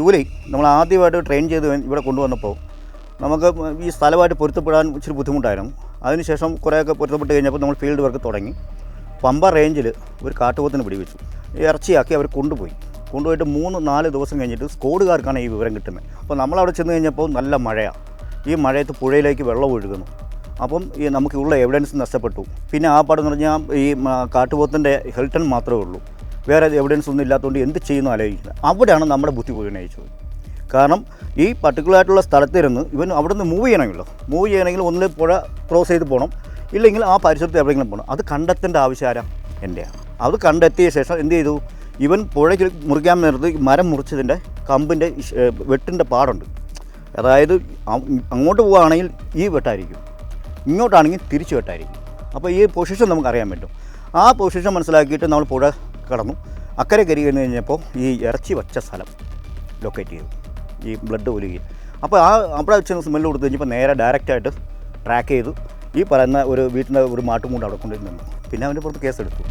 July നമ്മൾ ആദ്യമായിട്ട് train ചെയ്ത് ഇവിടെ കൊണ്ടുവന്നപ്പോൾ നമുക്ക് ഈ സ്ഥലമായിട്ട് പൊരുത്തപ്പെടാൻ ഇച്ചിരി ബുദ്ധിമുട്ടായിരുന്നു. അതിനുശേഷം കുറേയൊക്കെ പൊരുത്തപ്പെട്ട് കഴിഞ്ഞപ്പോൾ നമ്മൾ ഫീൽഡ് വർക്ക് തുടങ്ങി. പമ്പ റേഞ്ചിൽ ഒരു കാട്ടുപോത്തിന് പിടിവെച്ചു. ഇറച്ചിയാക്കി അവർ കൊണ്ടുപോയി. കൊണ്ടുപോയിട്ട് മൂന്ന് നാല് ദിവസം കഴിഞ്ഞിട്ട് സ്കോഡുകാർക്കാണ് ഈ വിവരം കിട്ടുന്നത്. അപ്പോൾ നമ്മളവിടെ ചെന്ന് കഴിഞ്ഞപ്പോൾ നല്ല മഴയാണ് ഈ മഴയത്ത് പുഴയിലേക്ക് വെള്ളം ഒഴുകുന്നു. അപ്പം ഈ നമുക്കുള്ള എവിഡൻസ് നഷ്ടപ്പെട്ടു. പിന്നെ ആ പാടെന്ന് പറഞ്ഞാൽ ഈ കാട്ടുപോത്തിന്റെ ഹെൽട്ടൺ മാത്രമേ ഉള്ളൂ. വേറെ എവിഡൻസ് ഒന്നും ഇല്ലാത്തതുകൊണ്ട് എന്ത് ചെയ്യുന്നു ആലോചിക്കുന്നത് അവിടെയാണ് നമ്മുടെ ബുദ്ധി പോയി നയിച്ചത്. കാരണം ഈ പർട്ടിക്കുലർ ആയിട്ടുള്ള സ്ഥലത്തിരുന്ന് ഇവൻ അവിടെ നിന്ന് മൂവ് ചെയ്യണമല്ലോ മൂവ് ചെയ്യണമെങ്കിൽ ഒന്നിൽ പുഴ ക്രോസ് ചെയ്ത് പോകണം ഇല്ലെങ്കിൽ ആ പരിസരത്ത് എവിടെയെങ്കിലും പോകണം അത് കണ്ടെത്തേണ്ട ആവശ്യം ആരാ? എന്റെയാണ് അത് കണ്ടെത്തിയ ശേഷം എന്ത് ചെയ്തു? ഇവൻ പുഴയ്ക്ക് മുറിക്കാൻ നേരത്ത് മരം മുറിച്ചതിന്റെ കമ്പിന്റെ വെട്ടിന്റെ പാടുണ്ട്. അതായത് അങ്ങോട്ട് പോവുകയാണെങ്കിൽ ഈ വെട്ടായിരിക്കും. ഇങ്ങോട്ടാണെങ്കിൽ തിരിച്ചു വെട്ടായിരിക്കും. അപ്പോൾ ഈ പൊസിഷൻ നമുക്കറിയാൻ പറ്റും. ആ പൊസിഷൻ മനസ്സിലാക്കിയിട്ട് നമ്മൾ പുഴ കടന്നു. അക്കരെ കരി കഴിഞ്ഞ് കഴിഞ്ഞപ്പോൾ ഈ ഇറച്ചി വച്ച സ്ഥലം ലൊക്കേറ്റ് ചെയ്തു. ഈ ബ്ലഡ് ഒലുകി. അപ്പോൾ ആ അവിടെ വെച്ച് സ്മെല്ല് കൊടുത്തു കഴിഞ്ഞപ്പോൾ നേരെ ഡയറക്റ്റായിട്ട് ട്രാക്ക് ചെയ്തു. ഈ പറയുന്ന ഒരു വീട്ടിന്റെ ഒരു മാട്ടും കൊണ്ട് അവിടെ കൊണ്ടുവരുന്നുണ്ട്. പിന്നെ അവന്റെ പുറത്ത് കേസെടുത്തു